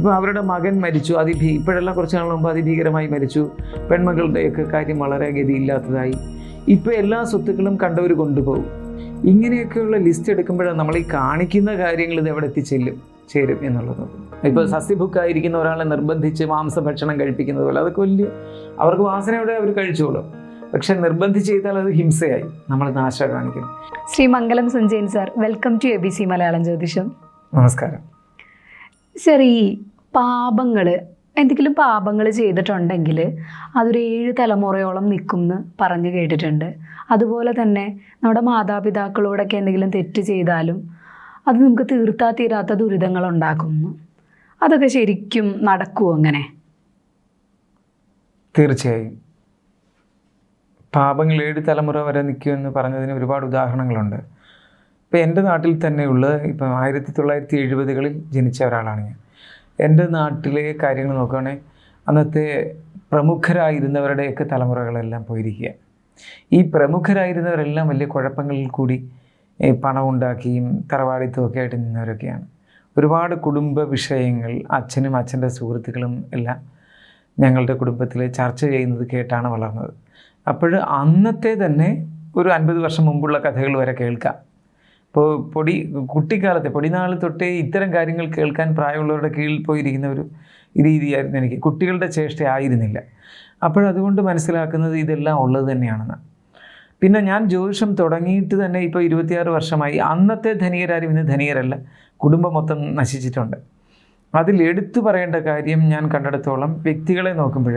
ഇപ്പോൾ അവരുടെ മകൻ മരിച്ചു. അതിഭീ ഇപ്പോഴെല്ലാം കുറച്ച് നാൾ മുമ്പ് അതിഭീകരമായി മരിച്ചു. പെൺമകളുടെയൊക്കെ കാര്യം വളരെ ഗതിയില്ലാത്തതായി. ഇപ്പോൾ എല്ലാ സ്വത്തുക്കളും കണ്ടവർ കൊണ്ടുപോകും. ഇങ്ങനെയൊക്കെയുള്ള ലിസ്റ്റ് എടുക്കുമ്പോഴാണ് നമ്മൾ ഈ കാണിക്കുന്ന കാര്യങ്ങൾ ഇത് എവിടെ എത്തിച്ചെല്ലും ചേരും എന്നുള്ളത്. ഇപ്പോൾ സസ്യഭുക്കായിരിക്കുന്ന ഒരാളെ നിർബന്ധിച്ച് മാംസഭക്ഷണം കഴിപ്പിക്കുന്നത് പോലെ അതൊക്കെ വലിയ അവർക്ക് വാസനയോടെ അവർ കഴിച്ചോളും. പക്ഷെ നിർബന്ധിച്ച് ചെയ്താൽ അത് ഹിംസയായി. നമ്മൾ നാശ കാണിക്കും. Shri Mangalam Sanjayan sir welcome to A B C Malayalam ജ്യോതിഷം. നമസ്കാരം. സാർ ഈ പാപങ്ങൾ എന്തെങ്കിലും പാപങ്ങൾ ചെയ്തിട്ടുണ്ടെങ്കിൽ അതൊരു ഏഴ് തലമുറയോളം നിൽക്കും എന്ന് പറഞ്ഞു കേട്ടിട്ടുണ്ട്. അതുപോലെ തന്നെ നമ്മുടെ മാതാപിതാക്കളോടൊക്കെ എന്തെങ്കിലും തെറ്റ് ചെയ്താലും അത് നമുക്ക് തീർത്താ തീരാത്ത ദുരിതങ്ങൾ ഉണ്ടാക്കുന്നു അതൊക്കെ ശരിക്കും നടക്കുമോ അങ്ങനെ? തീർച്ചയായും. പാപങ്ങൾ ഏഴ് തലമുറ വരെ നിൽക്കും എന്ന് പറഞ്ഞതിന് ഒരുപാട് ഉദാഹരണങ്ങളുണ്ട്. ഇപ്പം എന്റെ നാട്ടിൽ തന്നെയുള്ള ഇപ്പം ആയിരത്തി തൊള്ളായിരത്തി എഴുപതുകളിൽ ജനിച്ച ഒരാളാണ് ഞാൻ. എന്റെ നാട്ടിലെ കാര്യങ്ങൾ നോക്കുകയാണെങ്കിൽ അന്നത്തെ പ്രമുഖരായിരുന്നവരുടെയൊക്കെ തലമുറകളെല്ലാം പോയിരിക്കുക ഈ പ്രമുഖരായിരുന്നവരെല്ലാം വലിയ കുഴപ്പങ്ങളിൽ കൂടി ഏ, പണം ഉണ്ടാക്കിയും തറവാടിത്തമൊക്കെ ആയിട്ട് നിന്നവരൊക്കെയാണ്. ഒരുപാട് കുടുംബ വിഷയങ്ങൾ അച്ഛനും അച്ഛന്റെ സുഹൃത്തുക്കളും എല്ലാം ഞങ്ങളുടെ കുടുംബത്തിൽ ചർച്ച ചെയ്യുന്നത് കേട്ടാണ് വളർന്നത്. അപ്പോൾ അന്നത്തെ തന്നെ ഒരു അൻപത് വർഷം മുമ്പുള്ള കഥകൾ വരെ കേൾക്കാം. ഇപ്പോൾ പൊടി കുട്ടിക്കാലത്തെ പൊടിനാൾ തൊട്ടേ ഇത്തരം കാര്യങ്ങൾ കേൾക്കാൻ പ്രായമുള്ളവരുടെ കീഴിൽ പോയിരിക്കുന്ന ഒരു രീതിയായിരുന്നു എനിക്ക്. കുട്ടികളുടെ ചേഷ്ട ആയിരുന്നില്ല. അപ്പോഴതുകൊണ്ട് മനസ്സിലാക്കുന്നത് ഇതെല്ലാം ഉള്ളത് തന്നെയാണെന്ന്. പിന്നെ ഞാൻ ജ്യോതിഷം തുടങ്ങിയിട്ട് തന്നെ ഇപ്പോൾ ഇരുപത്തിയാറ് വർഷമായി. അന്നത്തെ ധനികരാരും ഇന്ന് ധനികരല്ല. കുടുംബം മൊത്തം നശിച്ചിട്ടുണ്ട്. അതിൽ എടുത്തു പറയേണ്ട കാര്യം ഞാൻ കണ്ടെടുത്തോളം വ്യക്തികളെ നോക്കുമ്പോൾ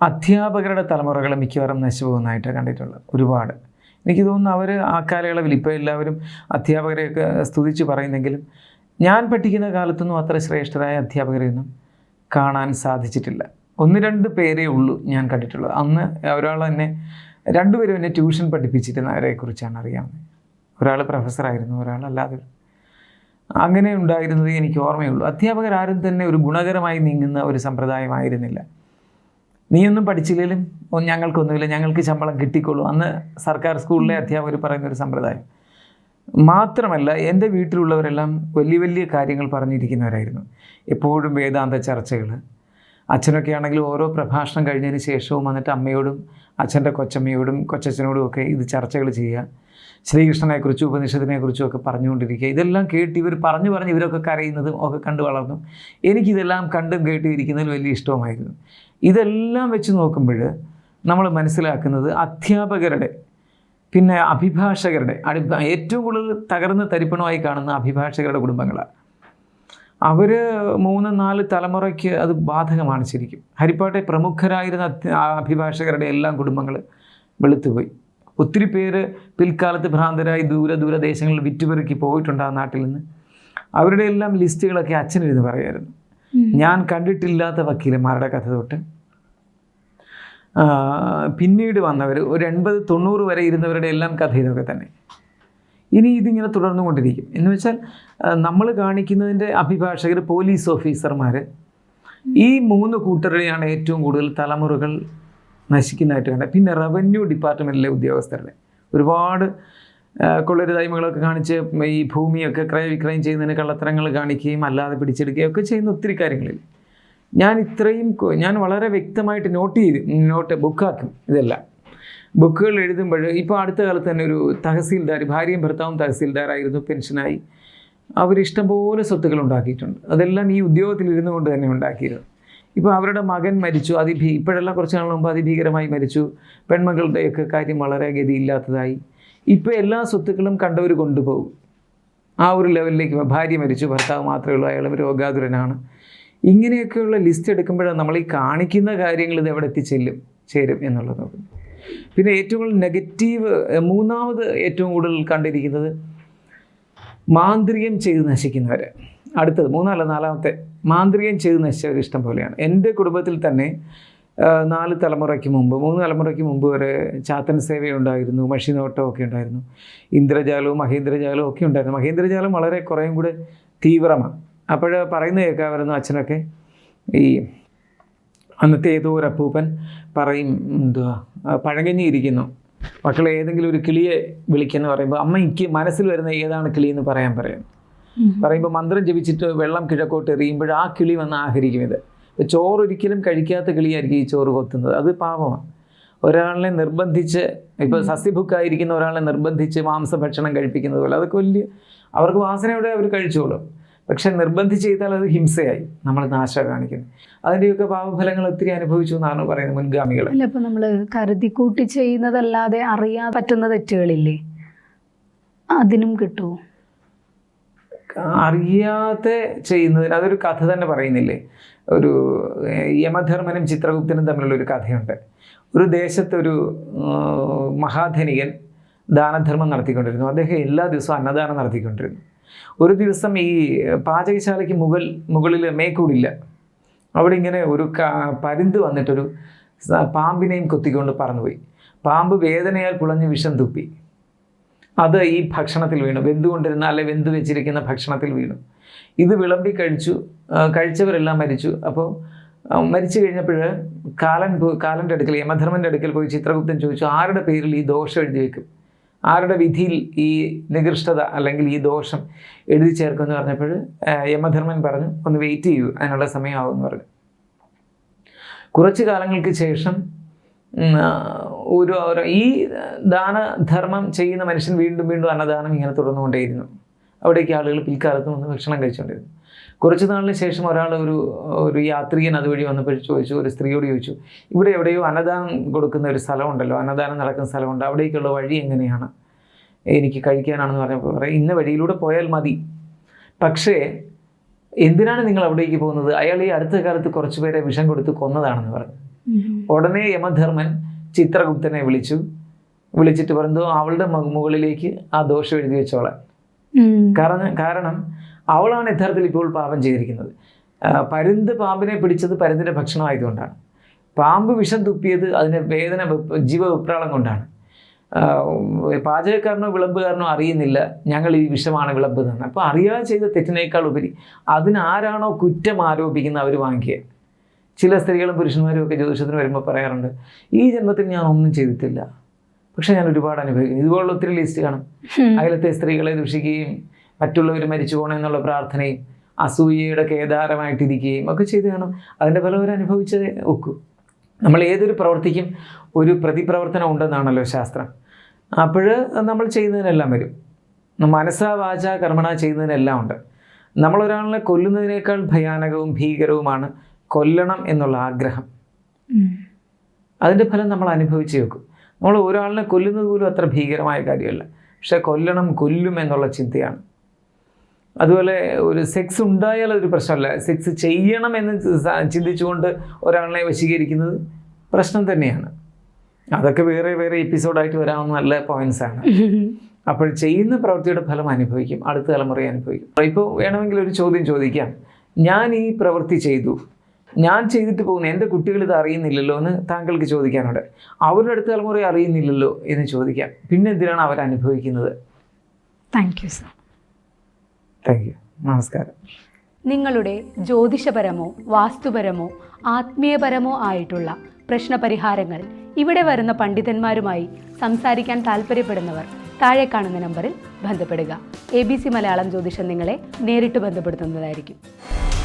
അധ്യാപകരുടെ തലമുറകൾ മിക്കവാറും നശിച്ചു പോകുന്നതായിട്ട് കണ്ടിട്ടുള്ളത്. ഒരുപാട്. എനിക്ക് തോന്നുന്നു അവർ ആ കാലയളവിൽ ഇപ്പോൾ എല്ലാവരും അധ്യാപകരെയൊക്കെ സ്തുതിച്ച് പറയുന്നെങ്കിലും ഞാൻ പഠിക്കുന്ന കാലത്തൊന്നും അത്ര ശ്രേഷ്ഠരായ അധ്യാപകരെയൊന്നും കാണാൻ സാധിച്ചിട്ടില്ല. ഒന്ന് രണ്ട് പേരേ ഉള്ളൂ ഞാൻ കണ്ടിട്ടുള്ളത്. അന്ന് ഒരാൾ എന്നെ രണ്ടുപേരും എന്നെ ട്യൂഷൻ പഠിപ്പിച്ചിരുന്നവരെ കുറിച്ചാണ് അറിയാവുന്നത്. ഒരാൾ പ്രൊഫസറായിരുന്നു ഒരാൾ അല്ലാതെ അങ്ങനെ ഉണ്ടായിരുന്നത് എനിക്ക് ഓർമ്മയുള്ളൂ. അധ്യാപകരാരും തന്നെ ഒരു ഗുണകരമായി നീങ്ങുന്ന ഒരു സമ്പ്രദായമായിരുന്നില്ല നീയൊന്നും പഠിച്ചില്ലെങ്കിലും ഞങ്ങൾക്കൊന്നുമില്ല. ഞങ്ങൾക്ക് ശമ്പളം കിട്ടിക്കോളൂ. അന്ന് സർക്കാർ സ്കൂളിലെ അധ്യാപകർ പറയുന്ന ഒരു സമ്പ്രദായം. മാത്രമല്ല എന്റെ വീട്ടിലുള്ളവരെല്ലാം വലിയ വലിയ കാര്യങ്ങൾ പറഞ്ഞിരിക്കുന്നവരായിരുന്നു. എപ്പോഴും വേദാന്ത ചർച്ചകൾ അച്ഛനൊക്കെ ആണെങ്കിൽ ഓരോ പ്രഭാഷണം കഴിഞ്ഞതിന് ശേഷവും വന്നിട്ട് അമ്മയോടും അച്ഛന്റെ കൊച്ചമ്മയോടും കൊച്ചച്ഛനോടും ഒക്കെ ഇത് ചർച്ചകൾ ചെയ്യുക. ശ്രീകൃഷ്ണനെക്കുറിച്ചും ഉപനിഷത്തിനെക്കുറിച്ചും ഒക്കെ പറഞ്ഞുകൊണ്ടിരിക്കുക. ഇതെല്ലാം കേട്ട് ഇവർ പറഞ്ഞു പറഞ്ഞ് ഇവരൊക്കെ കരയുന്നതും ഒക്കെ കണ്ടു വളർന്നു. എനിക്കിതെല്ലാം കണ്ടും കേട്ടും ഇരിക്കുന്നതിൽ വലിയ ഇഷ്ടമായിരുന്നു. ഇതെല്ലാം വെച്ച് നോക്കുമ്പോൾ നമ്മൾ മനസ്സിലാക്കുന്നത് അധ്യാപകരുടെ പിന്നെ അഭിഭാഷകരുടെ അടി ഏറ്റവും കൂടുതൽ തകർന്ന് തരിപ്പണമായി കാണുന്ന അഭിഭാഷകരുടെ കുടുംബങ്ങളാണ് അവർ മൂന്ന് നാല് തലമുറയ്ക്ക് അത് ബാധകമാണ് ശരിക്കും. ഹരിപ്പാട്ടെ പ്രമുഖരായിരുന്ന അഭിഭാഷകരുടെ എല്ലാം കുടുംബങ്ങൾ വെളുത്തുപോയി. ഒത്തിരി പേര് പിൽക്കാലത്ത് ഭ്രാന്തരായി ദൂര ദേശങ്ങളിൽ വിറ്റുപെറുക്കി പോയിട്ടുണ്ട് ആ നാട്ടിൽ നിന്ന്. അവരുടെ എല്ലാം ലിസ്റ്റുകളൊക്കെ അച്ഛനിരുന്ന് പറയായിരുന്നു. ഞാൻ കണ്ടിട്ടില്ലാത്ത വക്കീലന്മാരുടെ കഥ തൊട്ട്. പിന്നീട് വന്നവർ ഒരു എൺപത് തൊണ്ണൂറ് വരെ ഇരുന്നവരുടെ എല്ലാം കഥ ഇതൊക്കെ തന്നെ. ഇനി ഇതിങ്ങനെ തുടർന്നുകൊണ്ടിരിക്കും. എന്ന് വെച്ചാൽ നമ്മൾ കാണിക്കുന്നതിന്റെ അഭിഭാഷകർ പോലീസ് ഓഫീസർമാർ ഈ മൂന്ന് കൂട്ടരുടെയാണ് ഏറ്റവും കൂടുതൽ തലമുറകൾ നശിക്കുന്നതായിട്ട് കണ്ടത് പിന്നെ റവന്യൂ ഡിപ്പാർട്ട്മെന്റിലെ ഉദ്യോഗസ്ഥരുടെ. ഒരുപാട് കൊള്ളരുതായ്മകളൊക്കെ കാണിച്ച് ഈ ഭൂമിയൊക്കെ ക്രയവിക്രയം ചെയ്യുന്നതിന് കള്ളത്തരങ്ങൾ കാണിക്കുകയും അല്ലാതെ പിടിച്ചെടുക്കുകയും ഒക്കെ ചെയ്യുന്ന ഒത്തിരി കാര്യങ്ങളിൽ. ഞാൻ ഇത്രയും ഞാൻ വളരെ വ്യക്തമായിട്ട് നോട്ട് ചെയ്ത് നോട്ട് ബുക്കാക്കും ഇതെല്ലാം. ബുക്കുകൾ എഴുതുമ്പോൾ ഇപ്പോൾ അടുത്ത കാലത്ത് തന്നെ ഒരു തഹസീൽദാർ ഭാര്യയും ഭർത്താവും തഹസീൽദാറായിരുന്നു പെൻഷനായി. അവരിഷ്ടംപോലെ സ്വത്തുക്കൾ ഉണ്ടാക്കിയിട്ടുണ്ട്. അതെല്ലാം ഈ ഉദ്യോഗത്തിൽ ഇരുന്നുകൊണ്ട് തന്നെ ഉണ്ടാക്കിയിരുന്നു ഇപ്പോൾ അവരുടെ മകൻ മരിച്ചു. അതിഭീ ഇപ്പോഴെല്ലാം കുറച്ച് നാൾ മുമ്പ് അതിഭീകരമായി മരിച്ചു. പെൺമകളുടെയൊക്കെ കാര്യം വളരെ ഗതിയില്ലാത്തതായി. ഇപ്പോൾ എല്ലാ സ്വത്തുക്കളും കണ്ടവർ കൊണ്ടുപോകും. ആ ഒരു ലെവലിലേക്ക് ഭാര്യ മരിച്ചു. ഭർത്താവ് മാത്രമേ ഉള്ളൂ. അയാളും രോഗാതുരനാണ്. ഇങ്ങനെയൊക്കെയുള്ള ലിസ്റ്റ് എടുക്കുമ്പോഴാണ് നമ്മൾ ഈ കാണിക്കുന്ന കാര്യങ്ങൾ ഇത് എവിടെ എത്തിച്ചെല്ലും ചേരും എന്നുള്ളത്. പിന്നെ ഏറ്റവും കൂടുതൽ നെഗറ്റീവ് മൂന്നാമത് ഏറ്റവും കൂടുതൽ കണ്ടിരിക്കുന്നത് മാന്ത്രികം ചെയ്ത് നശിക്കുന്നവർ അടുത്തത് മൂന്നല്ല നാലാമത്തെ. മാന്ത്രികം ചെയ്ത് നശിച്ചവർ ഇഷ്ടം പോലെയാണ്. എന്റെ കുടുംബത്തിൽ തന്നെ നാല് തലമുറയ്ക്ക് മുമ്പ് മൂന്ന് തലമുറയ്ക്ക് മുമ്പ് വരെ ചാത്തൻ സേവയുണ്ടായിരുന്നു മഷിനോട്ടം ഒക്കെ ഉണ്ടായിരുന്നു. ഇന്ദ്രജാലവും മഹേന്ദ്രജാലവും ഒക്കെ ഉണ്ടായിരുന്നു. മഹേന്ദ്രജാലം വളരെ കുറേയും കൂടെ തീവ്രമാണ്. അപ്പോൾ പറയുന്നത് കേൾക്കാമായിരുന്നു അച്ഛനൊക്കെ. ഈ അന്നത്തെ ഏതോ ഒരു അപ്പൂപ്പൻ പറയും എന്തുവാ ഇരിക്കുന്നു. മക്കളെ ഏതെങ്കിലും ഒരു കിളിയെ വിളിക്കുന്നു പറയുമ്പോൾ അമ്മ എനിക്ക് മനസ്സിൽ വരുന്ന ഏതാണ് കിളിയെന്ന് പറയാൻ പറയും. പറയുമ്പോൾ മന്ത്രം ജപിച്ചിട്ട് വെള്ളം കിഴക്കോട്ട് എറിയുമ്പോൾ ആ കിളി വന്ന് ആഹരിക്കും ഇത് ചോറ് ഒരിക്കലും കഴിക്കാത്ത കിളിയായിരിക്കും ഈ ചോറ് കൊത്തുന്നത്. അത് പാപമാണ്. ഒരാളിനെ നിർബന്ധിച്ച് ഇപ്പോൾ സസ്യഭുക്കായിരിക്കുന്ന ഒരാളെ നിർബന്ധിച്ച് മാംസഭക്ഷണം കഴിപ്പിക്കുന്നത് പോലെ അതൊക്കെ വലിയ അവർക്ക് വാസനയോടെ അവർ കഴിച്ചോളും. പക്ഷെ നിർബന്ധിച്ച് ചെയ്താൽ അത് ഹിംസയായി. നമ്മൾ നാശ കാണിക്കുന്നത് അതിന്റെയൊക്കെ പാപഫലങ്ങൾ ഒത്തിരി അനുഭവിച്ചു എന്നാണ് പറയുന്നത് മുൻഗാമികൾ. അല്ല നമ്മൾ കരുതി കൂട്ടി ചെയ്യുന്നതല്ലാതെ അറിയാൻ പറ്റുന്ന തെറ്റുകളില്ലേ? അതിനും കിട്ടുമോ അറിയാതെ ചെയ്യുന്നതിന് അതൊരു കഥ തന്നെ പറയുന്നില്ലേ? ഒരു യമധർമ്മനും ചിത്രഗുപ്തനും തമ്മിലുള്ള ഒരു കഥയുണ്ട് ഒരു ദേശത്തൊരു മഹാധനികൻ ദാനധർമ്മം നടത്തിക്കൊണ്ടിരുന്നു. അദ്ദേഹം എല്ലാ ദിവസവും അന്നദാനം നടത്തിക്കൊണ്ടിരുന്നു. ഒരു ദിവസം ഈ പാചകശാലയ്ക്ക് മുകൾ മുകളിൽ മേക്കൂടില്ല. അവിടെ ഇങ്ങനെ ഒരു പരുന്ത് വന്നിട്ടൊരു പാമ്പിനെയും കൊത്തിക്കൊണ്ട് പറന്നുപോയി. പാമ്പ് വേദനയാൽ പുളഞ്ഞ് വിഷം തുപ്പി. അത് ഈ ഭക്ഷണത്തിൽ വീണു. വെന്തുകൊണ്ടിരുന്ന അല്ലെ വെന്തു വെച്ചിരിക്കുന്ന ഭക്ഷണത്തിൽ വീണു. ഇത് വിളമ്പി കഴിച്ചു. കഴിച്ചവരെല്ലാം മരിച്ചു. അപ്പോൾ മരിച്ചു കഴിഞ്ഞപ്പോൾ കാലൻ കാലന്റെ അടുക്കൽ യമധർമ്മന്റെ അടുക്കൽ പോയി ചിത്രഗുപ്തൻ ചോദിച്ചു ആരുടെ പേരിൽ ഈ ദോഷം എഴുതി വെക്കും? ആരുടെ വിധിയിൽ ഈ നികൃഷ്ടത അല്ലെങ്കിൽ ഈ ദോഷം എഴുതി ചേർക്കുമെന്ന് പറഞ്ഞപ്പോൾ യമധർമ്മൻ പറഞ്ഞു ഒന്ന് വെയിറ്റ് ചെയ്യൂ അതിനുള്ള സമയമാകുമെന്ന് പറഞ്ഞു. കുറച്ച് കാലങ്ങൾക്ക് ശേഷം ഒരു ഈ ദാനധർമ്മം ചെയ്യുന്ന മനുഷ്യൻ വീണ്ടും വീണ്ടും അന്നദാനം ഇങ്ങനെ തുടർന്നുകൊണ്ടേയിരുന്നു. അവിടേക്ക് ആളുകൾ പിൽക്കാലത്ത് വന്ന് ഭക്ഷണം കഴിച്ചുകൊണ്ടിരുന്നു. കുറച്ച് നാളിന് ശേഷം ഒരാൾ ഒരു ഒരു യാത്രികൻ അതുവഴി വന്നപ്പോൾ ചോദിച്ചു ഒരു സ്ത്രീയോട് ചോദിച്ചു ഇവിടെ എവിടെയോ അന്നദാനം കൊടുക്കുന്ന ഒരു സ്ഥലമുണ്ടല്ലോ അന്നദാനം നടക്കുന്ന സ്ഥലമുണ്ട് അവിടേക്കുള്ള വഴി എങ്ങനെയാണ്? എനിക്ക് കഴിക്കാനാണെന്ന് പറഞ്ഞപ്പോൾ പറയും ഇന്ന വഴിയിലൂടെ പോയാൽ മതി. പക്ഷേ എന്തിനാണ് നിങ്ങൾ അവിടേക്ക് പോകുന്നത്? അയാൾ ഈ അടുത്ത കാലത്ത് കുറച്ച് പേരെ വിഷം കൊടുത്ത് കൊന്നതാണെന്ന് പറഞ്ഞു. ഉടനെ യമധർമ്മൻ ചിത്രഗുപ്തനെ വിളിച്ചു. വിളിച്ചിട്ട് പറഞ്ഞു അവളുടെ മുകളിലേക്ക് ആ ദോഷം എഴുതി വെച്ചോളാൻ. കാരണം കാരണം അവളാണ് യഥാർത്ഥത്തിൽ ഇപ്പോൾ പാപം ചെയ്തിരിക്കുന്നത്. പരുന്ത് പാമ്പിനെ പിടിച്ചത് പരുന്തിന്റെ ഭക്ഷണമായതുകൊണ്ടാണ്. പാമ്പ് വിഷം തുപ്പിയത് അതിന്റെ വേദന ജീവ വിപ്രാളം കൊണ്ടാണ് പാചകക്കാരനോ വിളമ്പുകാരനോ അറിയുന്നില്ല ഞങ്ങൾ ഈ വിഷമാണ് വിളമ്പുന്നത് അപ്പോൾ അറിയാതെ ചെയ്ത തെറ്റിനേക്കാൾ ഉപരി അതിനാരാണോ കുറ്റം ആരോപിക്കുന്ന അവർ വാങ്ങിക്കുക? ചില സ്ത്രീകളും പുരുഷന്മാരും ഒക്കെ ജ്യോതിഷത്തിന് വരുമ്പോൾ പറയാറുണ്ട് ഈ ജന്മത്തിൽ ഞാൻ ഒന്നും ചെയ്തിട്ടില്ല. പക്ഷേ ഞാൻ ഒരുപാട് അനുഭവിക്കുന്നു. ഇതുപോലുള്ള ഒത്തിരി ലിസ്റ്റ് കാണും. അകലത്തെ സ്ത്രീകളെ ദുഷിക്കുകയും മറ്റുള്ളവർ മരിച്ചു പോകണമെന്നുള്ള പ്രാർത്ഥനയും അസൂയയുടെ കേദാരമായിട്ടിരിക്കുകയും ഒക്കെ ചെയ്ത് കാണും. അതിന്റെ ഫലം അവർ അനുഭവിച്ചതേ ഒക്കൂ. നമ്മൾ ഏതൊരു പ്രവർത്തിക്കും ഒരു പ്രതിപ്രവർത്തനം ഉണ്ടെന്നാണല്ലോ ശാസ്ത്രം. അപ്പോൾ നമ്മൾ ചെയ്യുന്നതിനെല്ലാം വരും. മനസ്സാ വാച കർമ്മണ ചെയ്യുന്നതിനെല്ലാം ഉണ്ട്. നമ്മളൊരാളിനെ കൊല്ലുന്നതിനേക്കാൾ ഭയാനകവും ഭീകരവുമാണ് കൊല്ലണം എന്നുള്ള ആഗ്രഹം. അതിന്റെ ഫലം നമ്മൾ അനുഭവിച്ചു വെക്കും നമ്മൾ ഒരാളിനെ കൊല്ലുന്നത് പോലും അത്ര ഭീകരമായ കാര്യമല്ല. പക്ഷെ കൊല്ലണം കൊല്ലും എന്നുള്ള ചിന്തയാണ്. അതുപോലെ ഒരു സെക്സ് ഉണ്ടായാൽ അതൊരു പ്രശ്നമല്ല. സെക്സ് ചെയ്യണം എന്ന് ചിന്തിച്ചുകൊണ്ട് ഒരാളിനെ വശീകരിക്കുന്നത് പ്രശ്നം തന്നെയാണ്. അതൊക്കെ വേറെ വേറെ എപ്പിസോഡായിട്ട് വരാവുന്ന നല്ല പോയിന്റ്സാണ് ആണ്. അപ്പോൾ ചെയ്യുന്ന പ്രവൃത്തിയുടെ ഫലം അനുഭവിക്കും. അടുത്ത തലമുറയെ അനുഭവിക്കും. ഇപ്പോൾ വേണമെങ്കിൽ ഒരു ചോദ്യം ചോദിക്കാം. ഞാൻ ഈ പ്രവൃത്തി ചെയ്തു. ഞാൻ ചെയ്തിട്ട് പോകുന്നു എന്റെ കുട്ടികൾ ഇത് അറിയുന്നില്ലല്ലോ എന്ന് താങ്കൾക്ക് ചോദിക്കാനുണ്ട്. അവരുടെ അടുത്ത തലമുറ അറിയുന്നില്ലല്ലോ എന്ന് ചോദിക്കാം. പിന്നെ എന്തിനാണ് അവർ അനുഭവിക്കുന്നത്? Thank you sir thank you നമസ്കാരം. നിങ്ങളുടെ ജ്യോതിഷപരമോ വാസ്തുപരമോ ആത്മീയപരമോ ആയിട്ടുള്ള പ്രശ്നപരിഹാരങ്ങൾ ഇവിടെ വരുന്ന പണ്ഡിതന്മാരുമായി സംസാരിക്കാൻ താല്പര്യപ്പെടുന്നവർ താഴെ കാണുന്ന നമ്പറിൽ ബന്ധപ്പെടുക. എ ബി സി മലയാളം ജ്യോതിഷം നിങ്ങളെ നേരിട്ട് ബന്ധപ്പെടുത്തുന്നതായിരിക്കും.